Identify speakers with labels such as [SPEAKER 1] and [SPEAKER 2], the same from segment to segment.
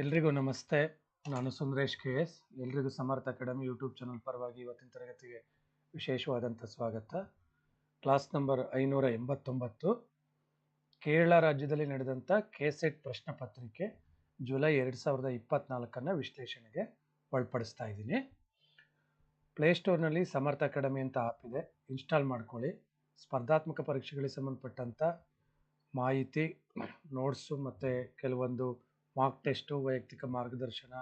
[SPEAKER 1] ಎಲ್ರಿಗೂ ನಮಸ್ತೆ. ನಾನು ಸುಂದರೇಶ್ ಕೆ ಎಸ್. ಎಲ್ರಿಗೂ ಸಮರ್ಥ ಅಕಾಡೆಮಿ ಯೂಟ್ಯೂಬ್ ಚಾನಲ್ ಪರವಾಗಿ ಇವತ್ತಿನ ತರಗತಿಗೆ ವಿಶೇಷವಾದಂಥ ಸ್ವಾಗತ. ಕ್ಲಾಸ್ ನಂಬರ್ ಐನೂರ ಎಂಬತ್ತೊಂಬತ್ತು. ಕೇರಳ ರಾಜ್ಯದಲ್ಲಿ ನಡೆದಂಥ ಕೆಸೆಟ್ ಪ್ರಶ್ನೆ ಪತ್ರಿಕೆ ಜುಲೈ ಎರಡು ಸಾವಿರದ ಇಪ್ಪತ್ನಾಲ್ಕನ್ನು ವಿಶ್ಲೇಷಣೆಗೆ ಒಳಪಡಿಸ್ತಾ ಇದ್ದೀನಿ. ಪ್ಲೇಸ್ಟೋರ್ನಲ್ಲಿ ಸಮರ್ಥ ಅಕಾಡೆಮಿ ಅಂತ ಆಪ್ ಇದೆ. ಇನ್ಸ್ಟಾಲ್ ಮಾಡ್ಕೊಳ್ಳಿ. ಸ್ಪರ್ಧಾತ್ಮಕ ಪರೀಕ್ಷೆಗಳಿಗೆ ಸಂಬಂಧಪಟ್ಟಂಥ ಮಾಹಿತಿ, ನೋಟ್ಸು ಮತ್ತು ಕೆಲವೊಂದು ಮಾರ್ಕ್ ಟೆಸ್ಟು ವೈಯಕ್ತಿಕ ಮಾರ್ಗದರ್ಶನ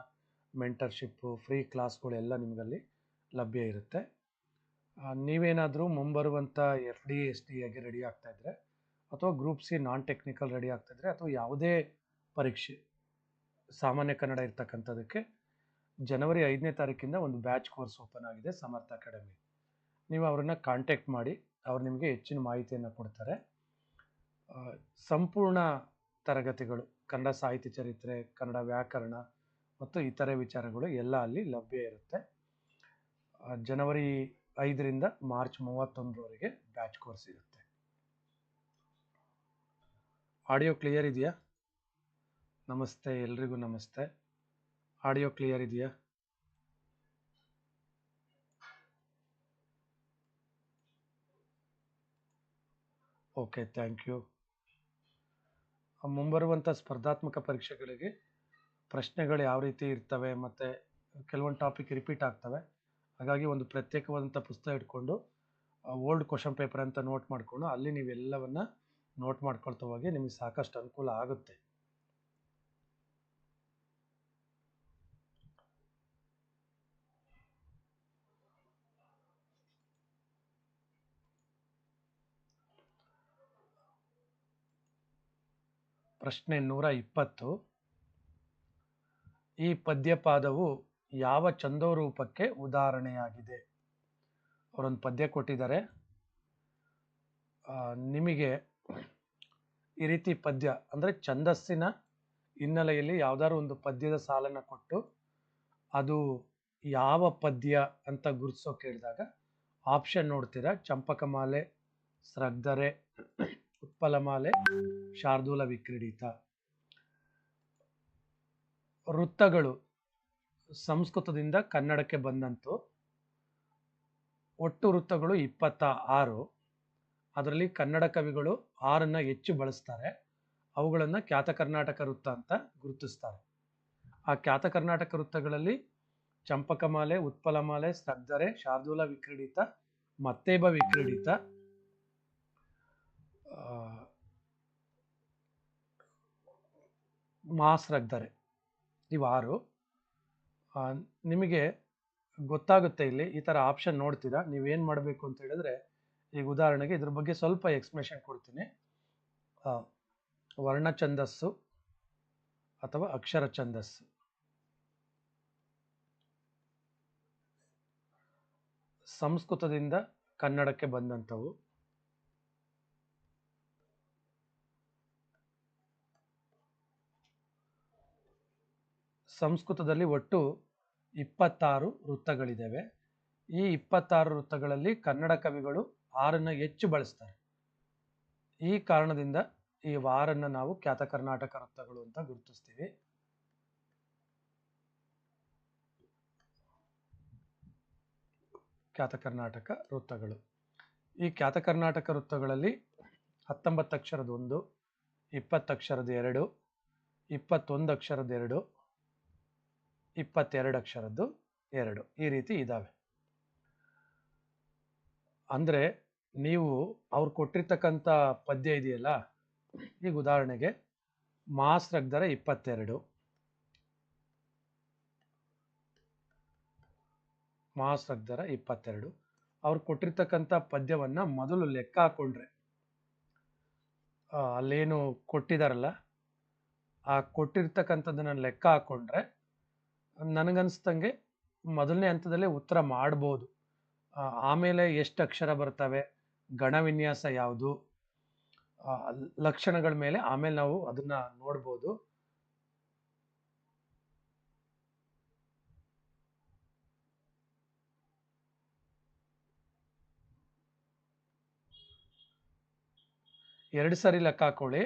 [SPEAKER 1] ಮೆಂಟರ್ಶಿಪ್ಪು ಫ್ರೀ ಕ್ಲಾಸ್ಗಳೆಲ್ಲ ನಿಮಗಲ್ಲಿ ಲಭ್ಯ ಇರುತ್ತೆ. ನೀವೇನಾದರೂ ಮುಂಬರುವಂಥ ಎಫ್ ಡಿ ಎಸ್ ಡಿ ಆಗಿ ರೆಡಿ ಆಗ್ತಾಯಿದ್ರೆ ಅಥವಾ group C non technical ready ಆಗ್ತಾಯಿದ್ರೆ ಅಥವಾ ಯಾವುದೇ ಪರೀಕ್ಷೆ, ಸಾಮಾನ್ಯ ಕನ್ನಡ ಇರ್ತಕ್ಕಂಥದ್ದಕ್ಕೆ ಜನವರಿ ಐದನೇ ತಾರೀಕಿಂದ ಒಂದು ಬ್ಯಾಚ್ ಕೋರ್ಸ್ ಓಪನ್ ಆಗಿದೆ ಸಮರ್ಥ ಅಕಾಡೆಮಿ. ನೀವು ಅವರನ್ನು ಕಾಂಟ್ಯಾಕ್ಟ್ ಮಾಡಿ, ಅವ್ರು ನಿಮಗೆ ಹೆಚ್ಚಿನ ಮಾಹಿತಿಯನ್ನು ಕೊಡ್ತಾರೆ. ಸಂಪೂರ್ಣ ತರಗತಿಗಳು ಕನ್ನಡ ಸಾಹಿತ್ಯ ಚರಿತ್ರೆ, ಕನ್ನಡ ವ್ಯಾಕರಣ ಮತ್ತು ಇತರೆ ವಿಚಾರಗಳು ಎಲ್ಲ ಅಲ್ಲಿ ಲಭ್ಯ ಇರುತ್ತೆ. ಜನವರಿ ಐದರಿಂದ ಮಾರ್ಚ್ ಮೂವತ್ತೊಂದರವರೆಗೆ ಬ್ಯಾಚ್ ಕೋರ್ಸ್ ಇರುತ್ತೆ. ಆಡಿಯೋ ಕ್ಲಿಯರ್ ಇದೆಯಾ? ನಮಸ್ತೆ, ಎಲ್ರಿಗೂ ನಮಸ್ತೆ. ಆಡಿಯೋ ಕ್ಲಿಯರ್ ಇದೆಯಾ? Okay, thank you. ಮುಂಬರುವಂಥ ಸ್ಪರ್ಧಾತ್ಮಕ ಪರೀಕ್ಷೆಗಳಿಗೆ ಪ್ರಶ್ನೆಗಳು ಯಾವ ರೀತಿ ಇರ್ತವೆ ಮತ್ತು ಕೆಲವೊಂದು ಟಾಪಿಕ್ ರಿಪೀಟ್ ಆಗ್ತವೆ. ಹಾಗಾಗಿ ಒಂದು ಪ್ರತ್ಯೇಕವಾದಂಥ ಪುಸ್ತಕ ಇಟ್ಕೊಂಡು ಓಲ್ಡ್ ಕ್ವಶನ್ ಪೇಪರ್ ಅಂತ ನೋಟ್ ಮಾಡಿಕೊಂಡು ಅಲ್ಲಿ ನೀವೆಲ್ಲವನ್ನು ನೋಟ್ ಮಾಡ್ಕೊಳ್ತಾ ಹೋಗಿ ನಿಮಗೆ ಸಾಕಷ್ಟು ಅನುಕೂಲ ಆಗುತ್ತೆ. ಪ್ರಶ್ನೆ ನೂರ ಇಪ್ಪತ್ತು. ಈ ಪದ್ಯಪಾದವು ಯಾವ ಛಂದೋರೂಪಕ್ಕೆ ಉದಾಹರಣೆಯಾಗಿದೆ? ಅವರೊಂದು ಪದ್ಯ ಕೊಟ್ಟಿದ್ದಾರೆ. ನಿಮಗೆ ಈ ರೀತಿ ಪದ್ಯ, ಅಂದರೆ ಛಂದಸ್ಸಿನ ಹಿನ್ನೆಲೆಯಲ್ಲಿ ಯಾವುದಾದ್ರು ಒಂದು ಪದ್ಯದ ಸಾಲನ್ನು ಕೊಟ್ಟು ಅದು ಯಾವ ಪದ್ಯ ಅಂತ ಗುರುತಿಸೋ ಕೇಳಿದಾಗ ಆಪ್ಷನ್ ನೋಡ್ತೀರಾ? ಚಂಪಕಮಾಲೆ, ಸ್ರಗ್ಧರೆ. ಉತ್ಪಲಮಾಲೆ ಶಾರ್ದೂಲ ವಿಕ್ರೀಡಿತ. ವೃತ್ತಗಳು ಸಂಸ್ಕೃತದಿಂದ ಕನ್ನಡಕ್ಕೆ ಬಂದಂತು. ಒಟ್ಟು ವೃತ್ತಗಳು ಇಪ್ಪತ್ತ ಆರು ಅದರಲ್ಲಿ ಕನ್ನಡ ಕವಿಗಳು ಆರನ್ನು ಹೆಚ್ಚು ಬಳಸ್ತಾರೆ. ಅವುಗಳನ್ನು ಖ್ಯಾತ ಕರ್ನಾಟಕ ವೃತ್ತ ಅಂತ ಗುರುತಿಸ್ತಾರೆ. ಆ ಖ್ಯಾತ ಕರ್ನಾಟಕ ವೃತ್ತಗಳಲ್ಲಿ ಚಂಪಕಮಾಲೆ, ಉತ್ಪಲಮಾಲೆ, ಸ್ತಬ್ಧರೆ, ಶಾರ್ದೂಲ ವಿಕ್ರೀಡಿತ, ಮತ್ತೇಬ ವಿಕ್ರೀಡಿತ ಆ, ಇವಾರು ನಿಮಗೆ ಗೊತ್ತಾಗುತ್ತೆ ಇಲ್ಲಿ ಈ ಥರ ಆಪ್ಷನ್ ನೋಡ್ತೀರಾ? ನೀವೇನು ಮಾಡಬೇಕು ಅಂತ ಹೇಳಿದ್ರೆ ಈಗ ಉದಾಹರಣೆಗೆ ಇದ್ರ ಬಗ್ಗೆ ಸ್ವಲ್ಪ ಎಕ್ಸ್ಪ್ಲೇಷನ್ ಕೊಡ್ತೀನಿ. ವರ್ಣ ಛಂದಸ್ಸು ಅಥವಾ ಅಕ್ಷರ ಛಂದಸ್ಸು ಸಂಸ್ಕೃತದಿಂದ ಕನ್ನಡಕ್ಕೆ ಬಂದಂಥವು. ಸಂಸ್ಕೃತದಲ್ಲಿ ಒಟ್ಟು ಇಪ್ಪತ್ತಾರು ವೃತ್ತಗಳಿದ್ದಾವೆ. ಈ ಇಪ್ಪತ್ತಾರು ವೃತ್ತಗಳಲ್ಲಿ ಕನ್ನಡ ಕವಿಗಳು ಆರನ್ನು ಹೆಚ್ಚು ಬಳಸ್ತಾರೆ. ಈ ಕಾರಣದಿಂದ ಈ ವಾರನ್ನು ನಾವು ಖ್ಯಾತ ಕರ್ನಾಟಕ ವೃತ್ತಗಳು ಅಂತ ಗುರುತಿಸ್ತೀವಿ. ಖ್ಯಾತ ಕರ್ನಾಟಕ ವೃತ್ತಗಳು. ಈ ಖ್ಯಾತ ಕರ್ನಾಟಕ ವೃತ್ತಗಳಲ್ಲಿ ಹತ್ತೊಂಬತ್ತು ಅಕ್ಷರದ ಒಂದು, ಇಪ್ಪತ್ತು ಅಕ್ಷರದ ಎರಡು, ಇಪ್ಪತ್ತೊಂದು ಅಕ್ಷರದ ಎರಡು ಇಪ್ಪತ್ತೆರಡು ಅಕ್ಷರದ್ದು ಎರಡು. ಈ ರೀತಿ ಇದ್ದಾವೆ ಅಂದರೆ ನೀವು ಅವ್ರು ಕೊಟ್ಟಿರ್ತಕ್ಕಂಥ ಪದ್ಯ ಇದೆಯಲ್ಲ, ಈಗ ಉದಾಹರಣೆಗೆ ಮಾಸ್ ರಗ್ದರ ಇಪ್ಪತ್ತೆರಡು. ಮಾಸ್ ರಗ್ದರ ಇಪ್ಪತ್ತೆರಡು. ಅವ್ರು ಕೊಟ್ಟಿರ್ತಕ್ಕಂಥ ಪದ್ಯವನ್ನು ಮೊದಲು ಲೆಕ್ಕ ಹಾಕೊಂಡ್ರೆ ಅಲ್ಲೇನು ಕೊಟ್ಟಿದಾರಲ್ಲ, ಆ ಕೊಟ್ಟಿರ್ತಕ್ಕಂಥದ್ದನ್ನು ಲೆಕ್ಕ ಹಾಕೊಂಡ್ರೆ ನನಗನ್ಸ್ದಂಗೆ ಮೊದಲನೇ ಹಂತದಲ್ಲೇ ಉತ್ತರ ಮಾಡ್ಬೋದು. ಆಮೇಲೆ ಎಷ್ಟು ಅಕ್ಷರ ಬರ್ತವೆ ಗಣವಿನ್ಯಾಸ ಯಾವುದು ಲಕ್ಷಣಗಳ ಮೇಲೆ ಆಮೇಲೆ ನಾವು ಅದನ್ನ ನೋಡ್ಬೋದು. ಎರಡು ಸಾರಿ ಲೆಕ್ಕ ಹಾಕೊಳ್ಳಿ.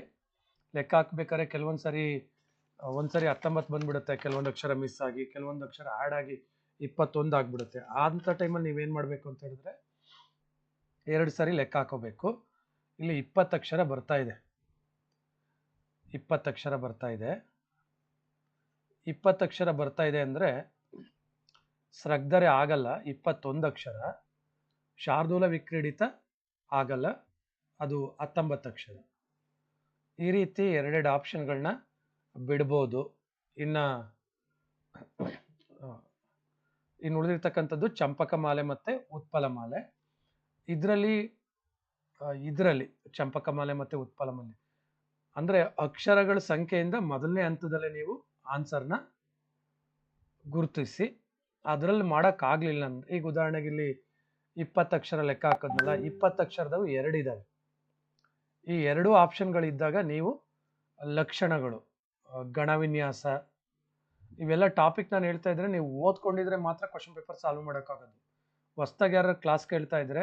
[SPEAKER 1] ಲೆಕ್ಕ ಹಾಕ್ಬೇಕಾದ್ರೆ ಕೆಲವೊಂದು ಸರಿ ಒಂದ್ಸರಿ ಹತ್ತೊಂಬತ್ತು ಬಂದ್ಬಿಡುತ್ತೆ, ಕೆಲವೊಂದು ಅಕ್ಷರ ಮಿಸ್ ಆಗಿ, ಕೆಲವೊಂದು ಅಕ್ಷರ ಆ್ಯಡ್ ಆಗಿ ಇಪ್ಪತ್ತೊಂದು ಆಗ್ಬಿಡುತ್ತೆ. ಅಂಥ ಟೈಮಲ್ಲಿ ನೀವೇನು ಮಾಡಬೇಕು ಅಂತ ಹೇಳಿದ್ರೆ, ಎರಡು ಸಾರಿ ಲೆಕ್ಕ ಹಾಕೋಬೇಕು. ಇಲ್ಲಿ ಇಪ್ಪತ್ತು ಅಕ್ಷರ ಬರ್ತಾ ಇದೆ. ಇಪ್ಪತ್ತು ಅಕ್ಷರ ಬರ್ತಾ ಇದೆ. ಇಪ್ಪತ್ತು ಅಕ್ಷರ ಬರ್ತಾ ಇದೆ ಅಂದರೆ, ಸ್ರಗ್ಧರೆ ಆಗಲ್ಲ, ಇಪ್ಪತ್ತೊಂದು ಅಕ್ಷರ. ಶಾರ್ದೂಲ ವಿಕ್ರೀಡಿತ ಆಗಲ್ಲ, ಅದು ಹತ್ತೊಂಬತ್ತು ಅಕ್ಷರ. ಈ ರೀತಿ ಎರಡೆರಡು ಆಪ್ಷನ್ಗಳನ್ನ ಬಿಡ್ಬೋದು. ಇನ್ನು ಇನ್ನು ಉಳಿದಿರ್ತಕ್ಕಂಥದ್ದು ಚಂಪಕ ಮಾಲೆ ಮತ್ತು ಉತ್ಪಲ ಮಾಲೆ. ಇದರಲ್ಲಿ ಇದರಲ್ಲಿ ಚಂಪಕ ಮಾಲೆ ಮತ್ತು ಉತ್ಪಲ ಮಾಲೆ. ಅಂದರೆ ಅಕ್ಷರಗಳ ಸಂಖ್ಯೆಯಿಂದ ಮೊದಲನೇ ಹಂತದಲ್ಲೇ ನೀವು ಆನ್ಸರ್ನ ಗುರುತಿಸಿ, ಅದರಲ್ಲಿ ಮಾಡೋಕ್ಕಾಗಲಿಲ್ಲ ಅಂದ್ರೆ, ಈಗ ಉದಾಹರಣೆಗೆ ಇಲ್ಲಿ ಇಪ್ಪತ್ತು ಅಕ್ಷರ ಲೆಕ್ಕ ಹಾಕೋದ್ನಲ್ಲ, ಇಪ್ಪತ್ತು ಅಕ್ಷರದವು ಎರಡಿದ್ದಾವೆ ಈ ಎರಡೂ ಆಪ್ಷನ್ಗಳಿದ್ದಾಗ ನೀವು ಲಕ್ಷಣಗಳು. ಗಣವಿನ್ಯಾಸ. ಇವೆಲ್ಲ ಟಾಪಿಕ್ ನಾನು ಹೇಳ್ತಾ ಇದ್ರೆ ನೀವು ಓದ್ಕೊಂಡಿದ್ರೆ ಮಾತ್ರ ಕ್ವಶನ್ ಪೇಪರ್ ಸಾಲ್ವ್ ಮಾಡೋಕ್ಕಾಗೋದು. ಹೊಸ್ದಾಗಿ ಯಾರು ಕ್ಲಾಸ್ ಕೇಳ್ತಾ ಇದ್ರೆ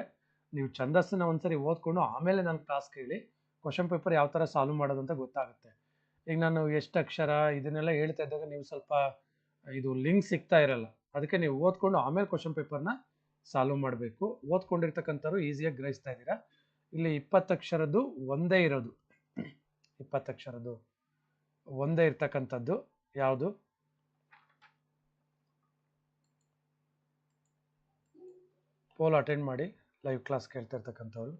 [SPEAKER 1] ನೀವು ಛಂದಸ್ಸನ್ನ ಒಂದ್ಸರಿ ಓದ್ಕೊಂಡು ಆಮೇಲೆ ನಾನು ಕ್ಲಾಸ್ ಕೇಳಿ ಕ್ವಶನ್ ಪೇಪರ್ ಯಾವ ಥರ ಸಾಲ್ವ್ ಮಾಡೋದು ಅಂತ ಗೊತ್ತಾಗುತ್ತೆ. ಈಗ ನಾನು ಎಷ್ಟು ಅಕ್ಷರ ಇದನ್ನೆಲ್ಲ ಹೇಳ್ತಾ ಇದ್ದಾಗ ನೀವು ಸ್ವಲ್ಪ ಇದು ಲಿಂಕ್ ಸಿಗ್ತಾ ಇರಲ್ಲ. ಅದಕ್ಕೆ ನೀವು ಓದ್ಕೊಂಡು ಆಮೇಲೆ ಕ್ವಶನ್ ಪೇಪರ್ನ ಸಾಲ್ವ್ ಮಾಡಬೇಕು. ಓದ್ಕೊಂಡಿರ್ತಕ್ಕಂಥವ್ರು ಈಸಿಯಾಗಿ ಗ್ರಹಿಸ್ತಾ ಇದ್ದೀರಾ. ಇಲ್ಲಿ ಇಪ್ಪತ್ತಕ್ಷರದ್ದು ಒಂದೇ ಇರೋದು. ಇಪ್ಪತ್ತು ಅಕ್ಷರದ್ದು. ಒಂದೇ ಇರ್ತಕ್ಕಂಥದ್ದು. ಯಾವುದು? ಪೋಲ್ ಅಟೆಂಡ್ ಮಾಡಿ ಲೈವ್ ಕ್ಲಾಸ್ ಕೇಳ್ತಾ ಇರ್ತಕ್ಕಂಥವ್ರು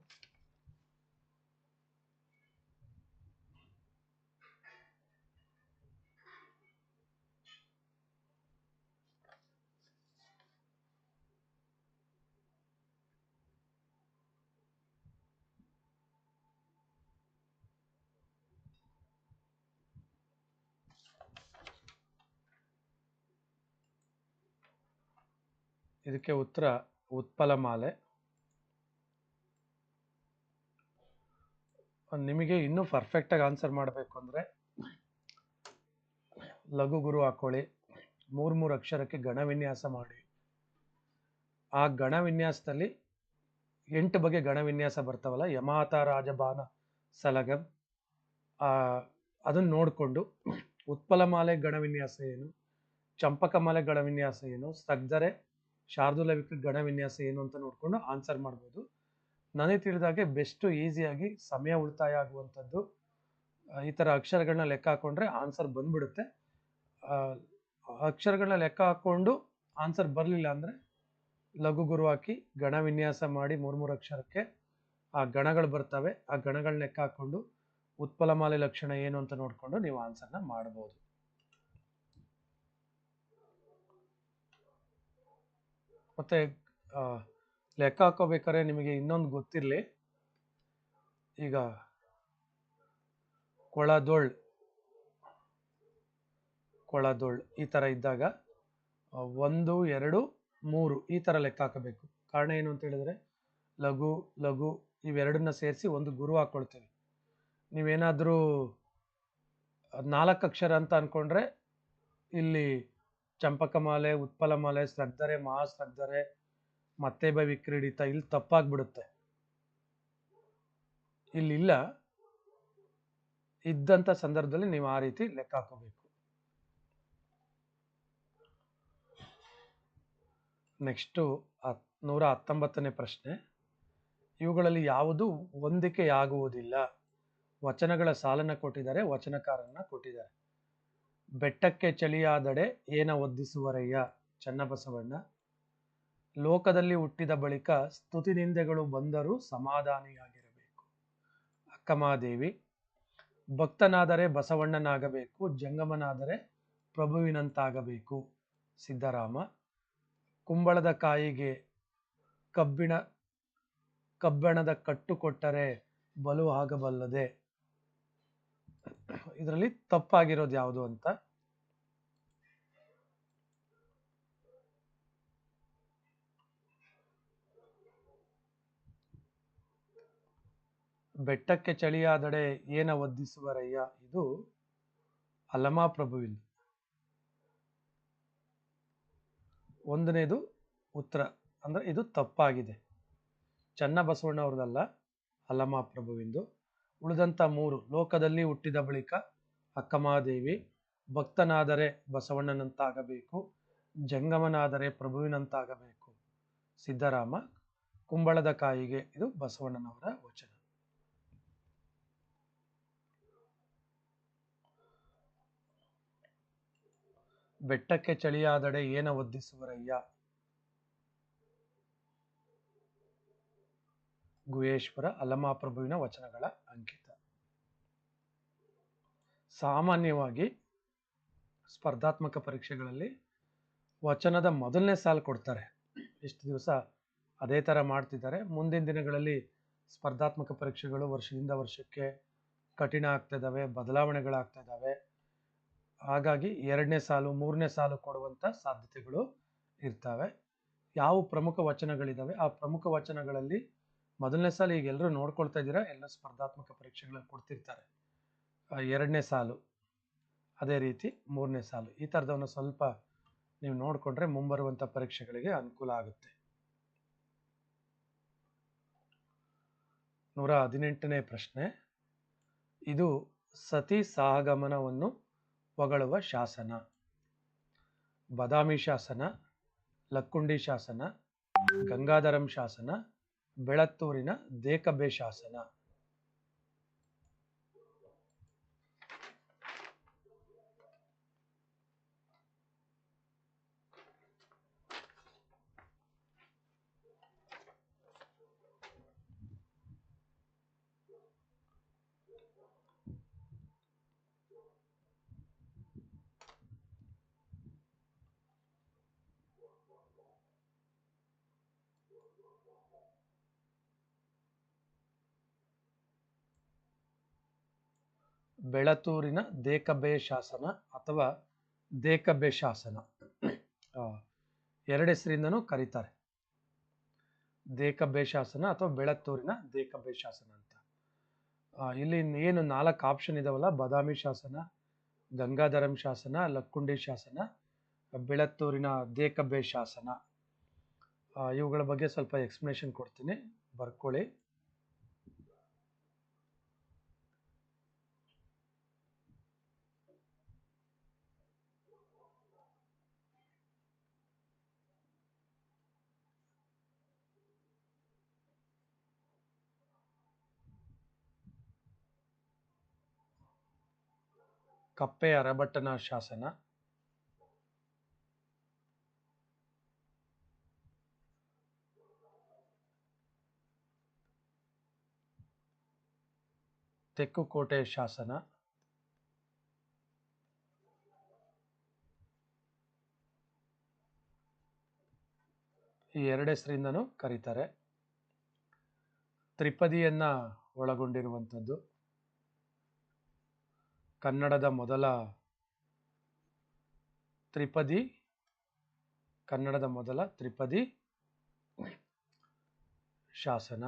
[SPEAKER 1] ಇದಕ್ಕೆ ಉತ್ತರ ಉತ್ಪಲಮಾಲೆ. ನಿಮಗೆ ಇನ್ನೂ ಪರ್ಫೆಕ್ಟಾಗಿ ಆನ್ಸರ್ ಮಾಡಬೇಕು ಅಂದರೆ ಲಘು ಗುರು ಹಾಕೊಳ್ಳಿ ಮೂರು ಮೂರು ಅಕ್ಷರಕ್ಕೆ ಗಣವಿನ್ಯಾಸ ಮಾಡಿ. ಆ ಗಣವಿನ್ಯಾಸದಲ್ಲಿ ಎಂಟು ಬಗೆ ಗಣವಿನ್ಯಾಸ ಬರ್ತಾವಲ್ಲ, ಯಮಾತ, ರಾಜಬಾನ, ಸಲಗಂ. ಅದನ್ನು ನೋಡಿಕೊಂಡು ಉತ್ಪಲ ಮಾಲೆ ಗಣವಿನ್ಯಾಸ ಏನು ಚಂಪಕ ಮಾಲೆ ಗಣವಿನ್ಯಾಸ ಏನು ಸ್ತಗ್ಧರೆ ಶಾರ್ದೂಲ ಗಣ ವಿನ್ಯಾಸ ಏನು ಅಂತ ನೋಡಿಕೊಂಡು ಆನ್ಸರ್ ಮಾಡ್ಬೋದು. ನನಗೆ ತಿಳಿದಾಗೆ ಬೆಸ್ಟು ಈಸಿಯಾಗಿ ಸಮಯ ಉಳಿತಾಯ ಆಗುವಂಥದ್ದು ಈ ಥರ ಅಕ್ಷರಗಳನ್ನ ಲೆಕ್ಕ ಹಾಕೊಂಡ್ರೆ ಆನ್ಸರ್ ಬಂದ್ಬಿಡುತ್ತೆ. ಅಕ್ಷರಗಳನ್ನ ಲೆಕ್ಕ ಹಾಕ್ಕೊಂಡು ಆನ್ಸರ್ ಬರಲಿಲ್ಲ ಅಂದರೆ ಲಘು ಗುರು ಹಾಕಿ ಗಣ ವಿನ್ಯಾಸ ಮಾಡಿ ಮೂರು ಮೂರು ಅಕ್ಷರಕ್ಕೆ ಆ ಗಣಗಳು ಬರ್ತವೆ, ಆ ಗಣಗಳನ್ನ ಲೆಕ್ಕ ಹಾಕ್ಕೊಂಡು ಉತ್ಪಲಮಾಲೆ ಲಕ್ಷಣ ಏನು ಅಂತ ನೋಡಿಕೊಂಡು ನೀವು ಆನ್ಸರ್ನ ಮಾಡ್ಬೋದು. ಮತ್ತೆ ಲೆಕ್ಕ ಹಾಕೋಬೇಕಾದ್ರೆ ನಿಮಗೆ ಇನ್ನೊಂದು ಗೊತ್ತಿರಲಿ. ಈಗ, ಕೊಳದೊಳ್. ಕೊಳದೊಳ್ ಈ ಥರ ಇದ್ದಾಗ ಒಂದು, ಎರಡು, ಮೂರು ಈ ಥರ ಲೆಕ್ಕ ಹಾಕಬೇಕು. ಕಾರಣ ಏನು ಅಂತ ಹೇಳಿದ್ರೆ, ಲಘು ಲಘು ಇವೆರಡನ್ನ ಸೇರಿಸಿ ಒಂದು ಗುರು ಹಾಕ್ಕೊಳ್ತೀವಿ ನೀವೇನಾದರೂ ನಾಲ್ಕು ಅಕ್ಷರ ಅಂತ ಅಂದ್ಕೊಂಡ್ರೆ ಇಲ್ಲಿ ಚಂಪಕಮಾಲೆ ಉತ್ಪಲಮಾಲೆ ಶ್ರದ್ಧರೆ ಮಹಾಶ್ರದ್ಧರೆ ಮತ್ತೆ ಬೈ ವಿಕ್ರೀಡಿತ, ಇಲ್ಲಿ ತಪ್ಪಾಗ್ಬಿಡುತ್ತೆ. ಇಲ್ಲಿಲ್ಲ ಇದ್ದಂಥ ಸಂದರ್ಭದಲ್ಲಿ ನೀವು ಆ ರೀತಿ ಲೆಕ್ಕ ಹಾಕೋಬೇಕು. ನೆಕ್ಸ್ಟು ನೂರ ಹತ್ತೊಂಬತ್ತನೇ ಪ್ರಶ್ನೆ. ಇವುಗಳಲ್ಲಿ ಯಾವುದು ಹೊಂದಿಕೆಯಾಗುವುದಿಲ್ಲ? ವಚನಗಳ ಸಾಲನ್ನ ಕೊಟ್ಟಿದ್ದಾರೆ, ವಚನಕಾರನ್ನ ಕೊಟ್ಟಿದ್ದಾರೆ. ಬೆಟ್ಟಕ್ಕೆ ಚಳಿಯಾದಡೆ ಏನ ಒದ್ದಿಸುವರಯ್ಯ ಚನ್ನಬಸವಣ್ಣ? ಲೋಕದಲ್ಲಿ ಹುಟ್ಟಿದ ಬಳಿಕ ಸ್ತುತಿ ನಿಂದೆಗಳು ಬಂದರೂ ಸಮಾಧಾನಿಯಾಗಿರಬೇಕು. ಅಕ್ಕಮಾದೇವಿ, ಭಕ್ತನಾದರೆ ಬಸವಣ್ಣನಾಗಬೇಕು, ಜಂಗಮನಾದರೆ ಪ್ರಭುವಿನಂತಾಗಬೇಕು. ಸಿದ್ದರಾಮ, ಕುಂಬಳದ ಕಾಯಿಗೆ ಕಬ್ಬಿಣ, ಕಬ್ಬಣದ ಕಟ್ಟು ಕೊಟ್ಟರೆ ಬಲು ಆಗಬಲ್ಲದೆ ಇದರಲ್ಲಿ ತಪ್ಪಾಗಿರೋದು ಯಾವುದು ಅಂತ? ಬೆಟ್ಟಕ್ಕೆ ಚಳಿಯಾದಡೆ ಏನ ಒದ್ದಿಸುವರಯ್ಯ ಇದು ಅಲಮಾಪ್ರಭುವಿಂದು ಒಂದನೇದು ಉತ್ತರ. ಅಂದ್ರೆ ಇದು ತಪ್ಪಾಗಿದೆ. ಚನ್ನಬಸವಣ್ಣ ಅವ್ರದ್ದಲ್ಲ ಅಲ್ಲಮ ಪ್ರಭುವಿಂದು. ಉಳಿದಂಥ ಮೂರು ಲೋಕದಲ್ಲಿ ಹುಟ್ಟಿದ ಬಳಿಕ ಅಕ್ಕಮಹಾದೇವಿ ಭಕ್ತನಾದರೆ ಬಸವಣ್ಣನಂತಾಗಬೇಕು, ಜಂಗಮನಾದರೆ ಪ್ರಭುವಿನಂತಾಗಬೇಕು. ಸಿದ್ದರಾಮ, ಕುಂಬಳದ ಕಾಯಿಗೆ ಇದು ಬಸವಣ್ಣನವರ ವಚನ. ಬೆಟ್ಟಕ್ಕೆ ಚಳಿಯಾದಡೆ ಏನ ಒದ್ದಿಸುವರಯ್ಯ? ಗುಹೇಶ್ವರ ಅಲಮಾಪ್ರಭುವಿನ ವಚನಗಳ ಅಂಕಿತ. ಸಾಮಾನ್ಯವಾಗಿ ಸ್ಪರ್ಧಾತ್ಮಕ ಪರೀಕ್ಷೆಗಳಲ್ಲಿ ವಚನದ ಮೊದಲನೇ ಸಾಲು ಕೊಡ್ತಾರೆ. ಇಷ್ಟು ದಿವಸ ಅದೇ ಥರ ಮಾಡ್ತಿದ್ದಾರೆ. ಮುಂದಿನ ದಿನಗಳಲ್ಲಿ ಸ್ಪರ್ಧಾತ್ಮಕ ಪರೀಕ್ಷೆಗಳು ವರ್ಷದಿಂದ ವರ್ಷಕ್ಕೆ ಕಠಿಣ ಆಗ್ತಾ ಇದ್ದಾವೆ, ಬದಲಾವಣೆಗಳಾಗ್ತಾ ಇದ್ದಾವೆ. ಹಾಗಾಗಿ ಎರಡನೇ ಸಾಲು, ಮೂರನೇ ಸಾಲು ಕೊಡುವಂಥ ಸಾಧ್ಯತೆಗಳು ಇರ್ತವೆ. ಯಾವ ಪ್ರಮುಖ ವಚನಗಳಿದ್ದಾವೆ? ಆ ಪ್ರಮುಖ ವಚನಗಳಲ್ಲಿ ಮೊದಲನೇ ಸಾಲು ಈಗ ಎಲ್ಲರೂ ನೋಡ್ಕೊಳ್ತಾ ಇದ್ದೀರಾ? ಎಲ್ಲ ಸ್ಪರ್ಧಾತ್ಮಕ ಪರೀಕ್ಷೆಗಳಲ್ಲಿ ಕೊಡ್ತಿರ್ತಾರೆ. ಎರಡನೇ ಸಾಲು. ಅದೇ ರೀತಿ ಮೂರನೇ ಸಾಲು. ಈ ಥರದವನ್ನು ಸ್ವಲ್ಪ ನೀವು ನೋಡಿಕೊಂಡ್ರೆ ಮುಂಬರುವಂಥ ಪರೀಕ್ಷೆಗಳಿಗೆ ಅನುಕೂಲ ಆಗುತ್ತೆ. ನೂರ ಹದಿನೆಂಟನೇ ಪ್ರಶ್ನೆ. ಇದು ಸತಿ ಸಹಗಮನವನ್ನು ಹೊಗಳುವ ಶಾಸನ. ಬದಾಮಿ ಶಾಸನ, ಲಕ್ಕುಂಡಿ ಶಾಸನ, ಗಂಗಾಧರಂ ಶಾಸನ ಬೆಳತ್ತೂರಿನ ದೇಕಬೆ ಶಾಸನ. ಬೆಳತೂರಿನ ದೇಕಬೆ ಶಾಸನ ಅಥವಾ ದೇಕಬ್ಬೆ ಶಾಸನ. ಎರಡು ಹೆಸರಿಂದನೂ ಕರೀತಾರೆ. ದೇಕಬ್ಬೆ ಶಾಸನ ಅಥವಾ ಬೆಳತ್ತೂರಿನ ದೇಕಬ್ಬೆ ಶಾಸನ ಅಂತ. ಇಲ್ಲಿ ಏನು ನಾಲ್ಕು ಆಪ್ಷನ್ ಇದಾವಲ್ಲ? ಬಾದಾಮಿ ಶಾಸನ, ಗಂಗಾಧರಂ ಶಾಸನ, ಲಕ್ಕುಂಡಿ ಶಾಸನ ಬೆಳತ್ತೂರಿನ ದೇಕಬ್ಬೆ ಶಾಸನ. ಇವುಗಳ ಬಗ್ಗೆ ಸ್ವಲ್ಪ ಎಕ್ಸ್ಪ್ಲನೇಷನ್ ಕೊಡ್ತೀನಿ. ಬರ್ಕೊಳ್ಳಿ ಕಪ್ಪೆ ಅರಭಟ್ಟನ ಶಾಸನ. ತೆಕ್ಕುಕೋಟೆ ಶಾಸನ. ಈ ಎರಡು ಹೆಸರಿಂದನೂ ಕರೀತಾರೆ. ತ್ರಿಪದಿಯನ್ನು ಒಳಗೊಂಡಿರುವಂಥದ್ದು. ಕನ್ನಡದ ಮೊದಲ ತ್ರಿಪದಿ, ಕನ್ನಡದ ಮೊದಲ ತ್ರಿಪದಿ ಶಾಸನ.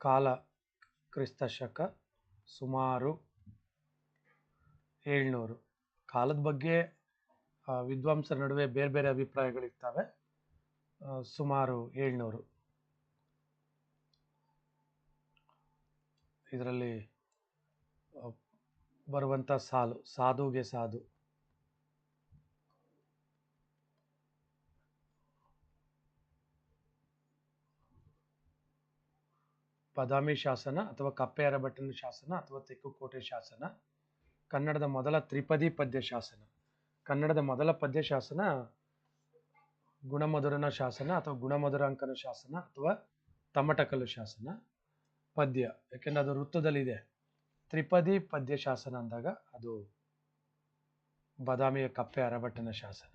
[SPEAKER 1] ಕಾಲ ಕ್ರಿಸ್ತ ಶಕ ಸುಮಾರು ಏಳ್ನೂರು. ಕಾಲದ ಬಗ್ಗೆ ವಿದ್ವಾಂಸರ ನಡುವೆ ಬೇರೆ ಬೇರೆ ಅಭಿಪ್ರಾಯಗಳಿರ್ತವೆ ಸುಮಾರು ಏಳ್ನೂರು. ಇದರಲ್ಲಿ ಬರುವಂಥ ಸಾಲು, ಸಾಧುಗೆ ಸಾಧು. ಬಾದಾಮಿ ಶಾಸನ ಅಥವಾ ಕಪ್ಪೆ ಅರಬಟ್ಟನ ಶಾಸನ ಅಥವಾ ತೆಕ್ಕುಕೋಟೆ ಶಾಸನ, ಕನ್ನಡದ ಮೊದಲ ತ್ರಿಪದಿ ಪದ್ಯ ಶಾಸನ. ಕನ್ನಡದ ಮೊದಲ ಪದ್ಯ ಶಾಸನ ಗುಣಮಧುರನ ಶಾಸನ ಅಥವಾ ಗುಣಮಧುರಾಂಕನ ಶಾಸನ ಅಥವಾ ತಮಟಕಲು ಶಾಸನ. ಪದ್ಯ, ಯಾಕೆಂದ್ರೆ ಅದು ವೃತ್ತದಲ್ಲಿದೆ. ತ್ರಿಪದಿ ಪದ್ಯ ಶಾಸನ ಅಂದಾಗ ಅದು ಬಾದಾಮಿಯ ಕಪ್ಪೆ ಅರಭಟ್ಟನ ಶಾಸನ.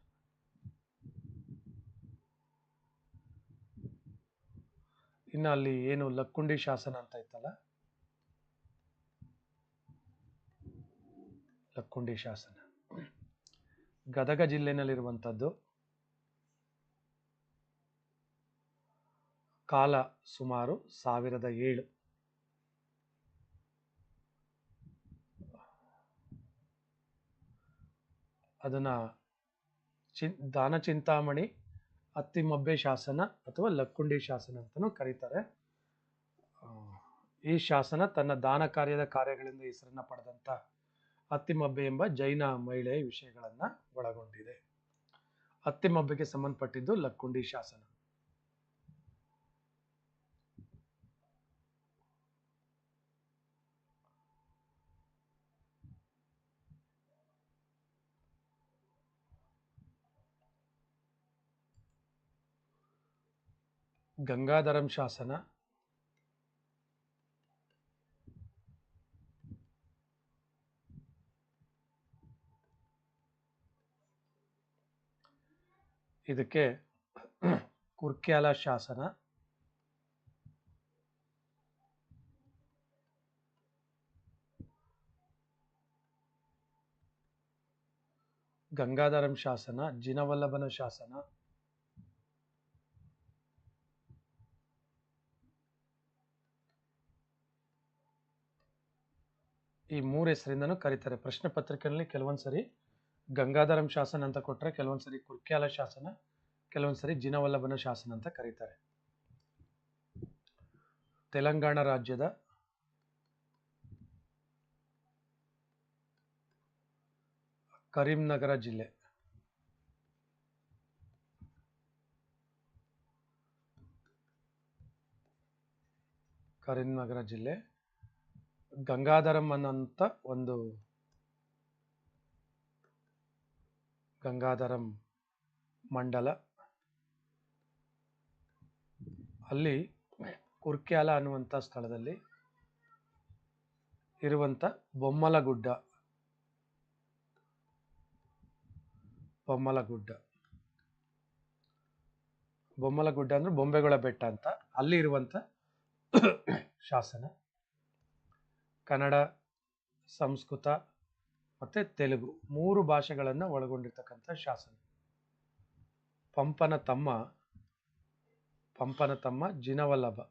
[SPEAKER 1] ಇನ್ನು ಅಲ್ಲಿ ಏನು ಲಕ್ಕುಂಡಿ ಶಾಸನ ಅಂತ ಇತ್ತಲ್ಲ? ಲಕ್ಕುಂಡಿ ಶಾಸನ. ಗದಗ ಜಿಲ್ಲೆನಲ್ಲಿರುವಂಥದ್ದು ಕಾಲ ಸುಮಾರು ಸಾವಿರದ ಏಳು. ಅದನ್ನ ಚಿನ್, ದಾನ ಚಿಂತಾಮಣಿ ಅತ್ತಿಮಬ್ಬೆ ಶಾಸನ ಅಥವಾ ಲಕ್ಕುಂಡಿ ಶಾಸನ ಅಂತಲೂ ಕರೀತಾರೆ. ಈ ಶಾಸನ ತನ್ನ ದಾನ ಕಾರ್ಯದ ಕಾರ್ಯಗಳಿಂದ ಹೆಸರನ್ನ ಪಡೆದಂತ ಅತ್ತಿಮಬ್ಬೆ ಎಂಬ ಜೈನ ಮಹಿಳೆಯ ವಿಷಯಗಳನ್ನ ಒಳಗೊಂಡಿದೆ. ಅತ್ತಿಮಬ್ಬೆಗೆ ಸಂಬಂಧಪಟ್ಟಿದ್ದು ಲಕ್ಕುಂಡಿ ಶಾಸನ. ಗಂಗಾಧರಂ ಶಾಸನ. ಇದಕ್ಕೆ ಕುರ್ಕ್ಯಾಲ ಶಾಸನ. ಗಂಗಾಧರಂ ಶಾಸನ ಜಿನವಲ್ಲಭನ ಶಾಸನ. ಈ ಮೂರು ಹೆಸರಿಂದನೂ ಕರೀತಾರೆ. ಪ್ರಶ್ನೆ ಪತ್ರಿಕೆಯಲ್ಲಿ ಕೆಲವೊಂದ್ಸರಿ ಗಂಗಾಧರಂ ಶಾಸನ ಅಂತ ಕೊಟ್ರೆ, ಕೆಲವೊಂದ್ಸರಿ ಕುರ್ಕ್ಯಾಲ ಶಾಸನ, ಕೆಲವೊಂದ್ಸರಿ ಜಿನವಲ್ಲಭನ ಶಾಸನ ಅಂತ ಕರೀತಾರೆ. ತೆಲಂಗಾಣ ರಾಜ್ಯದ ಕರೀಂನಗರ ಜಿಲ್ಲೆ. ಕರೀಂನಗರ ಜಿಲ್ಲೆ. ಗಂಗಾಧರಂ ಅನ್ನೋಂಥ ಒಂದು ಗಂಗಾಧರಂ ಮಂಡಲ. ಅಲ್ಲಿ ಕುರ್ಕ್ಯಾಲ ಅನ್ನುವಂಥ ಸ್ಥಳದಲ್ಲಿ ಇರುವಂಥ ಬೊಮ್ಮಲಗುಡ್ಡ. ಬೊಮ್ಮಲಗುಡ್ಡ. ಬೊಮ್ಮಲಗುಡ್ಡ ಅಂದ್ರೆ ಬೊಂಬೆಗಳ ಬೆಟ್ಟ ಅಂತ. ಅಲ್ಲಿ ಇರುವಂಥ ಶಾಸನ. ಕನ್ನಡ, ಸಂಸ್ಕೃತ ಮತ್ತು ತೆಲುಗು ಮೂರು ಭಾಷೆಗಳನ್ನು ಒಳಗೊಂಡಿರ್ತಕ್ಕಂಥ ಶಾಸನ. ಪಂಪನ ತಮ್ಮ ಪಂಪನ ತಮ್ಮ ಜಿನವಲ್ಲಭ.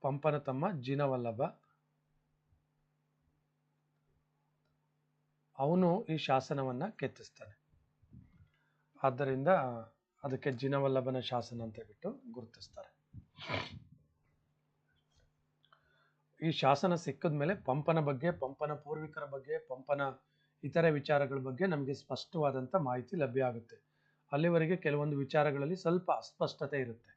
[SPEAKER 1] ಪಂಪನ ತಮ್ಮ ಜಿನವಲ್ಲಭ. ಅವನು ಈ ಶಾಸನವನ್ನ ಕೆತ್ತಿಸ್ತಾನೆ. ಆದ್ದರಿಂದ ಅದಕ್ಕೆ ಜಿನವಲ್ಲಭನ ಶಾಸನ ಅಂತ ಹೇಳ್ಬಿಟ್ಟು ಗುರುತಿಸ್ತಾರೆ. ಈ ಶಾಸನ ಸಿಕ್ಕಿದ ಮೇಲೆ ಪಂಪನ ಬಗ್ಗೆ, ಪಂಪನ ಪೂರ್ವಿಕರ ಬಗ್ಗೆ, ಪಂಪನ ಇತರೆ ವಿಚಾರಗಳ ಬಗ್ಗೆ ನಮಗೆ ಸ್ಪಷ್ಟವಾದಂಥ ಮಾಹಿತಿ ಲಭ್ಯ ಆಗುತ್ತೆ. ಅಲ್ಲಿವರೆಗೆ ಕೆಲವೊಂದು ವಿಚಾರಗಳಲ್ಲಿ ಸ್ವಲ್ಪ ಅಸ್ಪಷ್ಟತೆ ಇರುತ್ತೆ.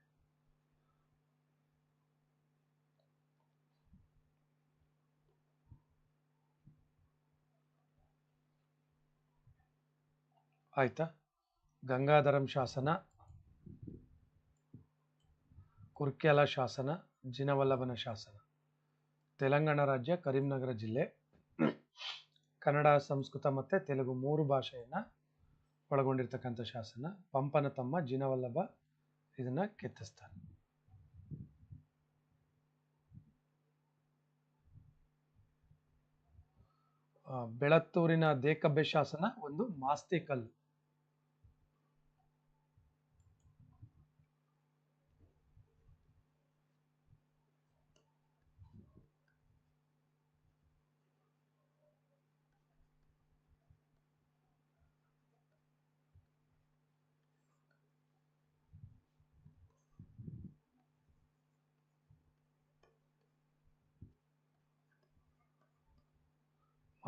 [SPEAKER 1] ಆಯ್ತಾ? ಗಂಗಾಧರಂ ಶಾಸನ ಕುರ್ಕ್ಯಾಲ ಶಾಸನ ಜಿನವಲ್ಲಭನ ಶಾಸನ. ತೆಲಂಗಾಣ ರಾಜ್ಯ, ಕರೀಂನಗರ ಜಿಲ್ಲೆ. ಕನ್ನಡ ಸಂಸ್ಕೃತ ಮತ್ತು ತೆಲುಗು ಮೂರು ಭಾಷೆಯನ್ನು ಒಳಗೊಂಡಿರ್ತಕ್ಕಂಥ ಶಾಸನ ಪಂಪನ ತಮ್ಮ ಜಿನವಲ್ಲಭ ಇದನ್ನು ಕೆತ್ತಿಸ್ತಾನೆ ಬೆಳತ್ತೂರಿನ ದೇಕಬ್ಬೆ ಶಾಸನ ಒಂದು ಮಾಸ್ತಿ ಕಲ್ಲು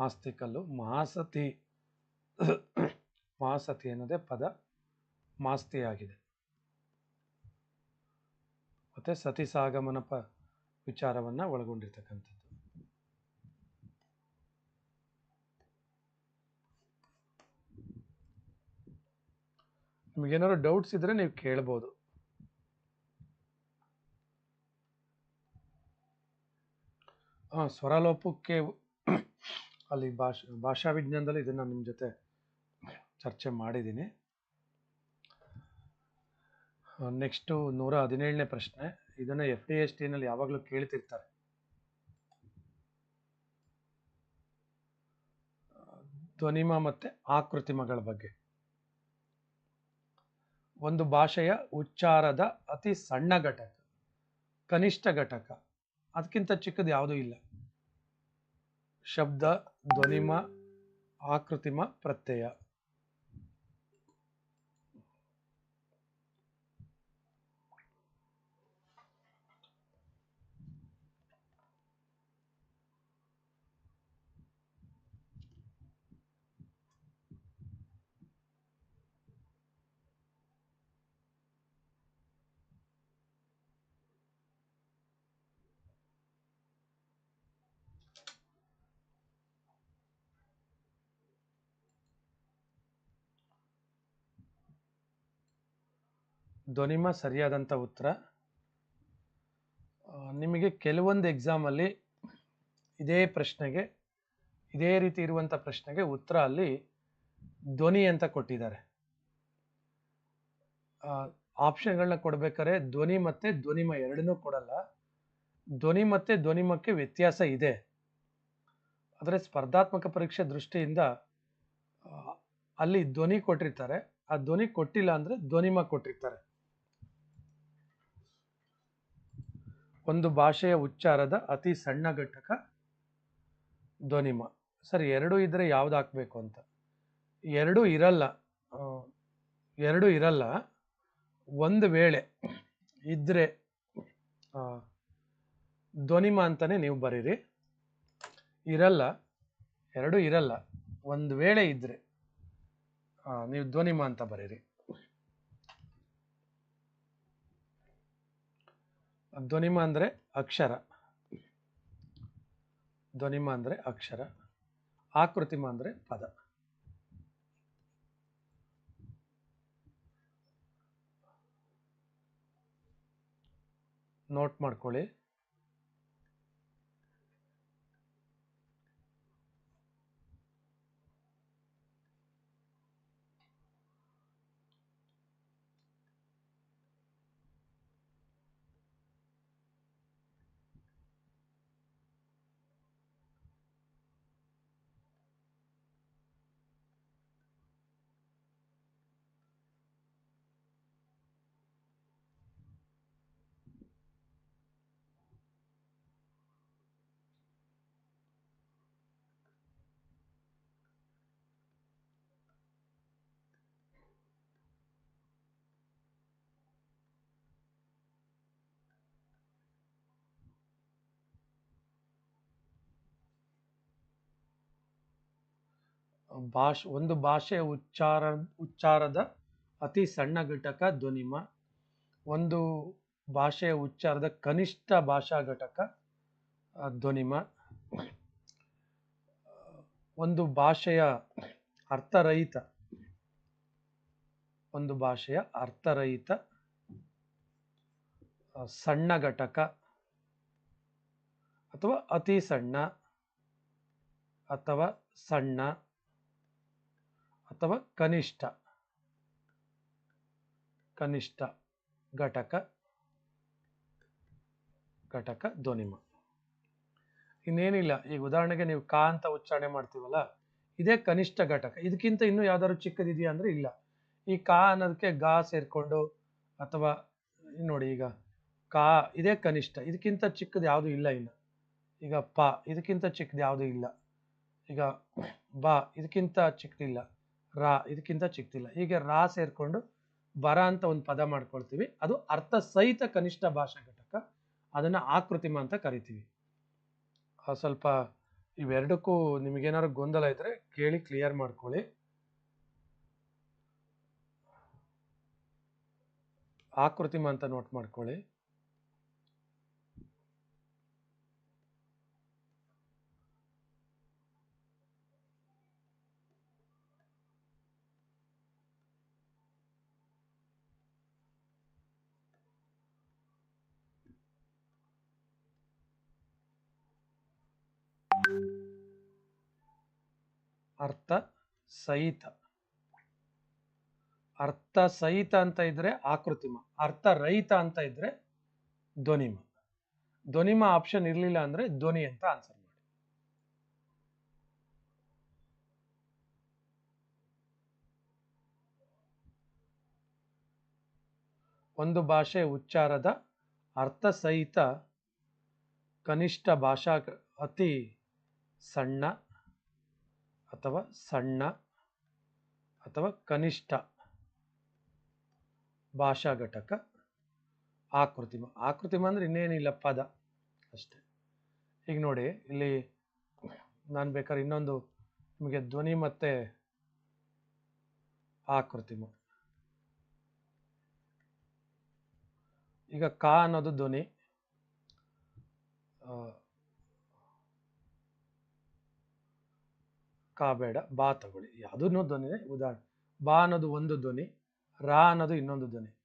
[SPEAKER 1] ಮಾಸ್ತಿ ಕಲ್ಲು ಮಹಾಸತಿ ಮಹಾಸತಿ ಅನ್ನೋದೇ ಪದ ಮಾಸ್ತಿ ಆಗಿದೆ ಮತ್ತೆ ಸತಿ ಸಾಗಮನ ಪ ವಿಚಾರವನ್ನ ಒಳಗೊಂಡಿರ್ತಕ್ಕಂಥದ್ದು. ನಿಮಗೇನಾದ್ರು ಡೌಟ್ಸ್ ಇದ್ರೆ ನೀವು ಕೇಳ್ಬೋದು. ಹಾಂ, ಸ್ವರಲೋಪಕ್ಕೆ ಅಲ್ಲಿ ಭಾಷಾ ಭಾಷಾ ವಿಜ್ಞಾನದಲ್ಲಿ ಇದನ್ನು ನಿಮ್ಮ ಜೊತೆ ಚರ್ಚೆ ಮಾಡಿದ್ದೀನಿ ನೆಕ್ಸ್ಟು ನೂರ ಹದಿನೇಳನೇ ಪ್ರಶ್ನೆ. ಇದನ್ನು ಎಫ್ ಡಿ ಎಸ್ ಟಿನಲ್ಲಿ ಯಾವಾಗಲೂ ಕೇಳ್ತಿರ್ತಾರೆ. ಧ್ವನಿಮ ಮತ್ತು ಆಕೃತಿಮಗಳ ಬಗ್ಗೆ. ಒಂದು ಭಾಷೆಯ ಉಚ್ಚಾರದ ಅತಿ ಸಣ್ಣ ಘಟಕ, ಕನಿಷ್ಠ ಘಟಕ. ಅದಕ್ಕಿಂತ ಚಿಕ್ಕದು ಯಾವುದೂ ಇಲ್ಲ. ಶಬ್ದ ಧ್ವನಿಮ ಆಕೃತಿಮ ಪ್ರತ್ಯಯ. ಧ್ವನಿಮ ಸರಿಯಾದಂಥ ಉತ್ತರ. ನಿಮಗೆ ಕೆಲವೊಂದು ಎಕ್ಸಾಮಲ್ಲಿ ಇದೇ ಪ್ರಶ್ನೆಗೆ, ಇದೇ ರೀತಿ ಇರುವಂಥ ಪ್ರಶ್ನೆಗೆ ಉತ್ತರ ಅಲ್ಲಿ ಧ್ವನಿ ಅಂತ ಕೊಟ್ಟಿದ್ದಾರೆ. ಆಪ್ಷನ್ಗಳನ್ನ ಕೊಡಬೇಕಾದ್ರೆ ಧ್ವನಿ ಮತ್ತು ಧ್ವನಿಮ ಎರಡನ್ನೂ ಕೊಡಲ್ಲ. ಧ್ವನಿ ಮತ್ತು ಧ್ವನಿಮಕ್ಕೆ ವ್ಯತ್ಯಾಸ ಇದೆ. ಆದರೆ ಸ್ಪರ್ಧಾತ್ಮಕ ಪರೀಕ್ಷೆ ದೃಷ್ಟಿಯಿಂದ ಅಲ್ಲಿ ಧ್ವನಿ ಕೊಟ್ಟಿರ್ತಾರೆ. ಆ ಧ್ವನಿ ಕೊಟ್ಟಿಲ್ಲ ಅಂದರೆ ಧ್ವನಿಮ ಕೊಟ್ಟಿರ್ತಾರೆ. ಒಂದು ಭಾಷೆಯ ಉಚ್ಚಾರದ ಅತಿ ಸಣ್ಣ ಘಟಕ ಧ್ವನಿಮ. ಸರಿ, ಎರಡು ಇದ್ರೆ ಯಾವ್ದು ಹಾಕ್ಬೇಕು ಅಂತ? ಎರಡು ಇರಲ್ಲ. ಎರಡು ಇರಲ್ಲ. ಒಂದು ವೇಳೆ ಇದ್ರೆ ಧ್ವನಿಮ ಅಂತಾನೆ ನೀವು ಬರೀರಿ. ಇರಲ್ಲ, ಎರಡು ಇರಲ್ಲ. ಒಂದು ವೇಳೆ ಇದ್ರೆ ನೀವು ಧ್ವನಿಮ ಅಂತ ಬರೀರಿ. ಧ್ವನಿಮ ಅಂದರೆ ಅಕ್ಷರ. ಧ್ವನಿಮ ಅಂದರೆ ಅಕ್ಷರ. ಆಕೃತಿಮ ಅಂದರೆ ಪದ. ನೋಟ್ ಮಾಡ್ಕೊಳ್ಳಿ. ಭಾಷ್, ಒಂದು ಭಾಷೆಯ ಉಚ್ಚಾರ, ಉಚ್ಚಾರದ ಅತಿ ಸಣ್ಣ ಘಟಕ ಧ್ವನಿಮ. ಒಂದು ಭಾಷೆಯ ಉಚ್ಚಾರದ ಕನಿಷ್ಠ ಭಾಷಾ ಘಟಕ ಧ್ವನಿಮ. ಒಂದು ಭಾಷೆಯ ಅರ್ಥರಹಿತ, ಒಂದು ಭಾಷೆಯ ಅರ್ಥರಹಿತ ಸಣ್ಣ ಘಟಕ ಅಥವಾ ಅತಿ ಸಣ್ಣ ಅಥವಾ ಸಣ್ಣ ಅಥವಾ ಕನಿಷ್ಠ? ಕನಿಷ್ಠ ಘಟಕ ಘಟಕ ಧ್ವನಿಮ. ಇನ್ನೇನಿಲ್ಲ, ಈಗ ಉದಾಹರಣೆಗೆ ನೀವು ಕಾ ಅಂತ ಉಚ್ಚಾರಣೆ ಮಾಡ್ತೀವಲ್ಲ, ಇದೇ ಕನಿಷ್ಠ ಘಟಕ. ಇದಕ್ಕಿಂತ ಇನ್ನೂ ಯಾವ್ದಾದ್ರು ಚಿಕ್ಕದಿದೆಯಾ ಅಂದ್ರೆ ಇಲ್ಲ. ಈ ಕಾ ಅನ್ನೋದಕ್ಕೆ ಗಾ ಸೇರ್ಕೊಂಡು, ಅಥವಾ ನೋಡಿ ಈಗ, ಕಾ ಇದೇ ಕನಿಷ್ಠ. ಇದಕ್ಕಿಂತ ಚಿಕ್ಕದು ಯಾವುದು ಇಲ್ಲ ಇನ್ನು. ಈಗ ಪ, ಇದಕ್ಕಿಂತ ಚಿಕ್ಕದು ಯಾವುದು ಇಲ್ಲ. ಈಗ ಬಾ, ಇದಕ್ಕಿಂತ ಚಿಕ್ಕದಿಲ್ಲ. ರಾ ಇದಕ್ಕಿಂತ ಚಿಕ್ಕದಿಲ್ಲ. ಹೀಗೆ ರಾ ಸೇರ್ಕೊಂಡು ಬರ ಅಂತ ಒಂದು ಪದ ಮಾಡ್ಕೊಳ್ತೀವಿ. ಅದು ಅರ್ಥ ಸಹಿತ ಕನಿಷ್ಠ ಭಾಷಾ ಘಟಕ. ಅದನ್ನ ಆಕೃತಿಮ ಅಂತ ಕರಿತೀವಿ. ಸ್ವಲ್ಪ ಇವೆರಡಕ್ಕೂ ನಿಮಗೇನಾದ್ರು ಗೊಂದಲ ಇದ್ರೆ ಕೇಳಿ ಕ್ಲಿಯರ್ ಮಾಡ್ಕೊಳ್ಳಿ. ಆಕೃತಿಮ ಅಂತ ನೋಟ್ ಮಾಡ್ಕೊಳ್ಳಿ. ಅರ್ಥ ಸಹಿತ. ಅರ್ಥ ಸಹಿತ ಅಂತ ಇದ್ರೆ ಆಕೃತಿಮ. ಅರ್ಥ ರಹಿತ ಅಂತ ಇದ್ರೆ ಧ್ವನಿಮ. ಧ್ವನಿಮ ಆಪ್ಷನ್ ಇರಲಿಲ್ಲ ಅಂದ್ರೆ ಧ್ವನಿ ಅಂತ ಆನ್ಸರ್ ಮಾಡಿ. ಒಂದು ಭಾಷೆ ಉಚ್ಚಾರದ ಅರ್ಥ ಸಹಿತ ಕನಿಷ್ಠ ಭಾಷಾ ಅತಿ ಸಣ್ಣ ಅಥವಾ ಸಣ್ಣ ಅಥವಾ ಕನಿಷ್ಠ ಭಾಷಾ ಘಟಕ ಆಕೃತಿಮ ಆಕೃತಿಮ ಅಂದ್ರೆ ಇನ್ನೇನಿಲ್ಲ, ಪದ ಅಷ್ಟೇ. ಈಗ ನೋಡಿ, ಇಲ್ಲಿ ನಾನು ಬೇಕಾದ್ರೆ ಇನ್ನೊಂದು ನಿಮಗೆ ಧ್ವನಿ ಮತ್ತೆ ಆಕೃತಿಮ ಈಗ ಕ ಅನ್ನೋದು ಧ್ವನಿ. ಆ, ಕಾ ಬೇಡ ಬಾ ತಗೊಳ್ಳಿ. ಯಾವುದನ್ನು ಧ್ವನಿನೇ ಉದಾಹರಣೆ ಬಾ ಅನ್ನೋದು ಒಂದು ಧ್ವನಿ ರಾ ಅನ್ನೋದು ಇನ್ನೊಂದು ಧ್ವನಿ.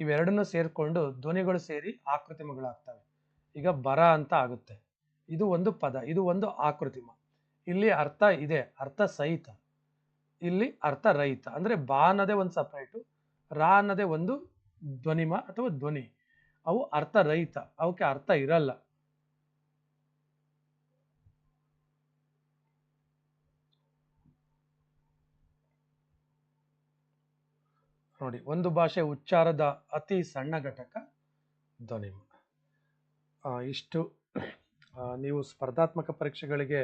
[SPEAKER 1] ಇವೆರಡನ್ನೂ ಸೇರಿಕೊಂಡು ಧ್ವನಿಗಳು ಸೇರಿ ಆಕೃತಿಮಗಳಾಗ್ತವೆ. ಈಗ ಬರ ಅಂತ ಆಗುತ್ತೆ. ಇದು ಒಂದು ಪದ ಇದು ಒಂದು ಆಕೃತಿಮ. ಇಲ್ಲಿ ಅರ್ಥ ಇದೆ ಅರ್ಥ ಸಹಿತ. ಇಲ್ಲಿ ಅರ್ಥ ರಹಿತ. ಅಂದ್ರೆ ಬಾ ಅನ್ನೋದೇ ಒಂದು ಸಪ್ರೇಟು ರಾ ಅನ್ನೋದೇ ಒಂದು ಧ್ವನಿಮ ಅಥವಾ ಧ್ವನಿ. ಅವು ಅರ್ಥ ರಹಿತ ಅವಕ್ಕೆ ಅರ್ಥ ಇರಲ್ಲ. ನೋಡಿ, ಒಂದು ಭಾಷೆ ಉಚ್ಚಾರದ ಅತಿ ಸಣ್ಣ ಘಟಕ ಧ್ವನಿಮ ಇಷ್ಟು ನೀವು ಸ್ಪರ್ಧಾತ್ಮಕ ಪರೀಕ್ಷೆಗಳಿಗೆ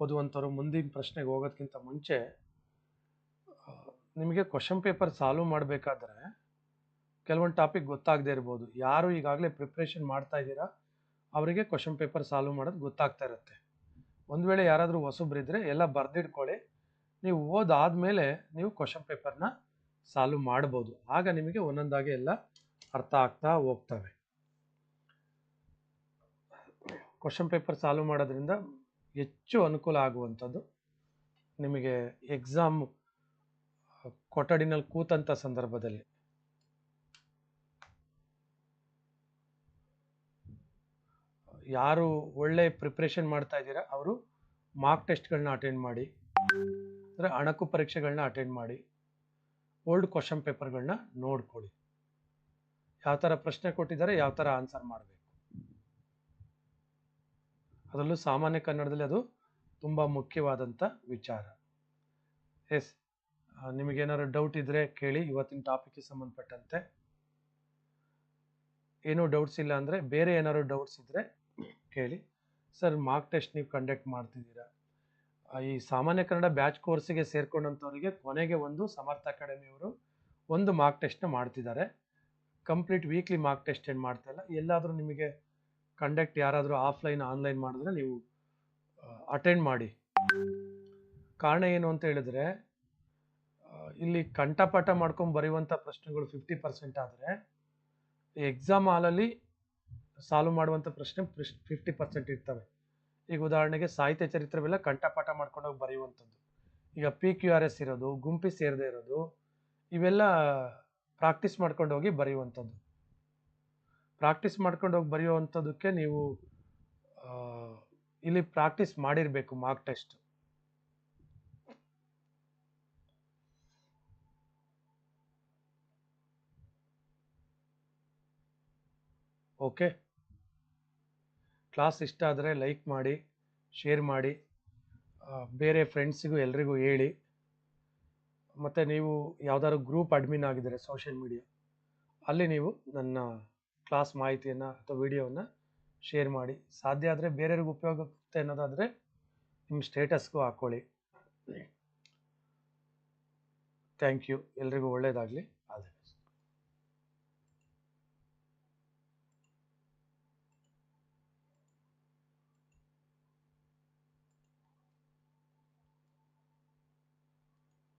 [SPEAKER 1] ಓದುವಂಥವ್ರು ಮುಂದಿನ ಪ್ರಶ್ನೆಗೆ ಹೋಗೋದಕ್ಕಿಂತ ಮುಂಚೆ ನಿಮಗೆ ಕ್ವಶನ್ ಪೇಪರ್ ಸಾಲ್ವ್ ಮಾಡಬೇಕಾದ್ರೆ ಕೆಲವೊಂದು ಟಾಪಿಕ್ ಗೊತ್ತಾಗದೇ ಇರ್ಬೋದು. ಯಾರು ಈಗಾಗಲೇ ಪ್ರಿಪ್ರೇಷನ್ ಮಾಡ್ತಾ ಇದ್ದೀರಾ, ಅವರಿಗೆ ಕ್ವಶನ್ ಪೇಪರ್ ಸಾಲ್ವ್ ಮಾಡೋದು ಗೊತ್ತಾಗ್ತಾ ಇರುತ್ತೆ. ಒಂದು ವೇಳೆ ಯಾರಾದರೂ ಹೊಸಬ್ರಿದ್ರೆ ಎಲ್ಲ ಬರೆದಿಟ್ಕೊಳ್ಳಿ. ನೀವು ಓದಾದ್ಮೇಲೆ ನೀವು ಕ್ವಶನ್ ಪೇಪರ್ನ ಸಾಲ್ವ್ ಮಾಡ್ಬೋದು. ಆಗ ನಿಮಗೆ ಒಂದೊಂದಾಗಿ ಎಲ್ಲ ಅರ್ಥ ಆಗ್ತಾ ಹೋಗ್ತವೆ. ಕ್ವಶನ್ ಪೇಪರ್ ಸಾಲ್ವ್ ಮಾಡೋದ್ರಿಂದ ಹೆಚ್ಚು ಅನುಕೂಲ ಆಗುವಂಥದ್ದು. ನಿಮಗೆ ಎಕ್ಸಾಮ್ ಕೊಠಡಿನಲ್ಲಿ ಕೂತಂಥ ಸಂದರ್ಭದಲ್ಲಿ. ಯಾರು ಒಳ್ಳೆ ಪ್ರಿಪ್ರೇಷನ್ ಮಾಡ್ತಾ ಇದ್ದೀರಾ, ಅವರು ಮಾರ್ಕ್ ಟೆಸ್ಟ್ಗಳನ್ನ ಅಟೆಂಡ್ ಮಾಡಿ. ಅಂದರೆ ಅಣಕು ಪರೀಕ್ಷೆಗಳನ್ನ ಅಟೆಂಡ್ ಮಾಡಿ. ಓಲ್ಡ್ ಕ್ವಶನ್ ಪೇಪರ್ಗಳನ್ನ ನೋಡ್ಕೊಳ್ಳಿ. ಯಾವ ಥರ ಪ್ರಶ್ನೆ ಕೊಟ್ಟಿದ್ದಾರೆ, ಯಾವ ಥರ ಆನ್ಸರ್ ಮಾಡಬೇಕು. ಅದರಲ್ಲೂ ಸಾಮಾನ್ಯ ಕನ್ನಡದಲ್ಲಿ ಅದು ತುಂಬ ಮುಖ್ಯವಾದಂಥ ವಿಚಾರ. ಎಸ್ ನಿಮಗೇನಾದ್ರು ಡೌಟ್ ಇದ್ದರೆ ಕೇಳಿ, ಇವತ್ತಿನ ಟಾಪಿಕ್ಗೆ ಸಂಬಂಧಪಟ್ಟಂತೆ. ಏನೂ ಡೌಟ್ಸ್ ಇಲ್ಲ ಅಂದರೆ ಬೇರೆ ಏನಾದ್ರು ಡೌಟ್ಸ್ ಇದ್ದರೆ ಕೇಳಿ. ಸರ್ ಮಾರ್ಕ್ ಟೆಸ್ಟ್ ನೀವು ಕಂಡಕ್ಟ್ ಮಾಡ್ತಿದ್ದೀರಾ? ಈ ಸಾಮಾನ್ಯ ಕನ್ನಡ ಬ್ಯಾಚ್ ಕೋರ್ಸಿಗೆ ಸೇರ್ಕೊಂಡಂಥವ್ರಿಗೆ ಕೊನೆಗೆ ಒಂದು ಸಮರ್ಥ ಅಕಾಡೆಮಿಯವರು ಒಂದು ಮಾರ್ಕ್ ಟೆಸ್ಟ್ನ ಮಾಡ್ತಿದ್ದಾರೆ. ಕಂಪ್ಲೀಟ್ ವೀಕ್ಲಿ ಮಾರ್ಕ್ ಟೆಸ್ಟ್ ಏನು ಮಾಡ್ತಾ ಇಲ್ಲ. ಎಲ್ಲಾದರೂ ನಿಮಗೆ ಕಂಡಕ್ಟ್ ಯಾರಾದರೂ ಆಫ್ಲೈನ್, ಆನ್ಲೈನ್ ಮಾಡಿದ್ರೆ ನೀವು ಅಟೆಂಡ್ ಮಾಡಿ. ಕಾರಣ ಏನು ಅಂತ ಹೇಳಿದ್ರೆ ಇಲ್ಲಿ ಕಂಠಪಾಠ ಮಾಡ್ಕೊಂಡು ಬರೆಯುವಂಥ ಪ್ರಶ್ನೆಗಳು ಫಿಫ್ಟಿ ಪರ್ಸೆಂಟ್ ಆದರೆ ಎಕ್ಸಾಮ್ ಹಾಲಲ್ಲಿ ಸಾಲ್ವ್ ಮಾಡುವಂಥ ಪ್ರಶ್ನೆ ಫಿಫ್ಟಿ ಪರ್ಸೆಂಟ್ ಇರ್ತವೆ. ಈಗ ಉದಾಹರಣೆಗೆ ಸಾಹಿತ್ಯ ಚರಿತ್ರೆವೆಲ್ಲ ಕಂಠಪಾಠ ಮಾಡ್ಕೊಂಡೋಗಿ ಬರೆಯುವಂಥದ್ದು. ಈಗ ಪಿ ಕ್ಯೂ ಆರ್ ಎಸ್ ಇರೋದು, ಗುಂಪಿ ಸೇರದೇ ಇರೋದು, ಇವೆಲ್ಲ ಪ್ರಾಕ್ಟೀಸ್ ಮಾಡ್ಕೊಂಡು ಹೋಗಿ ಬರೆಯುವಂಥದ್ದು. ಪ್ರಾಕ್ಟೀಸ್ ಮಾಡ್ಕೊಂಡು ಹೋಗಿ ಬರೆಯುವಂಥದ್ದಕ್ಕೆ ನೀವು ಇಲ್ಲಿ ಪ್ರಾಕ್ಟೀಸ್ ಮಾಡಿರಬೇಕು ಮಾರ್ಕ್ ಟೆಸ್ಟ್ ಓಕೆ ಕ್ಲಾಸ್ ಇಷ್ಟ ಆದರೆ ಲೈಕ್ ಮಾಡಿ, ಶೇರ್ ಮಾಡಿ ಬೇರೆ ಫ್ರೆಂಡ್ಸಿಗೂ ಎಲ್ರಿಗೂ ಹೇಳಿ. ಮತ್ತು ನೀವು ಯಾವ್ದಾದ್ರು ಗ್ರೂಪ್ ಅಡ್ಮಿನ್ ಆಗಿದ್ದಾರೆ ಸೋಷಿಯಲ್ ಮೀಡಿಯಾ, ಅಲ್ಲಿ ನೀವು ನನ್ನ ಕ್ಲಾಸ್ ಮಾಹಿತಿಯನ್ನು ಅಥವಾ ವಿಡಿಯೋವನ್ನು ಶೇರ್ ಮಾಡಿ. ಸಾಧ್ಯ ಆದರೆ ಬೇರೆಯವ್ರಿಗೆ ಉಪಯೋಗ ಆಗುತ್ತೆ ಅನ್ನೋದಾದರೆ ನಿಮ್ಮ ಸ್ಟೇಟಸ್ಗೂ ಹಾಕ್ಕೊಳ್ಳಿ ಥ್ಯಾಂಕ್ ಯು. ಎಲ್ರಿಗೂ ಒಳ್ಳೆಯದಾಗಲಿ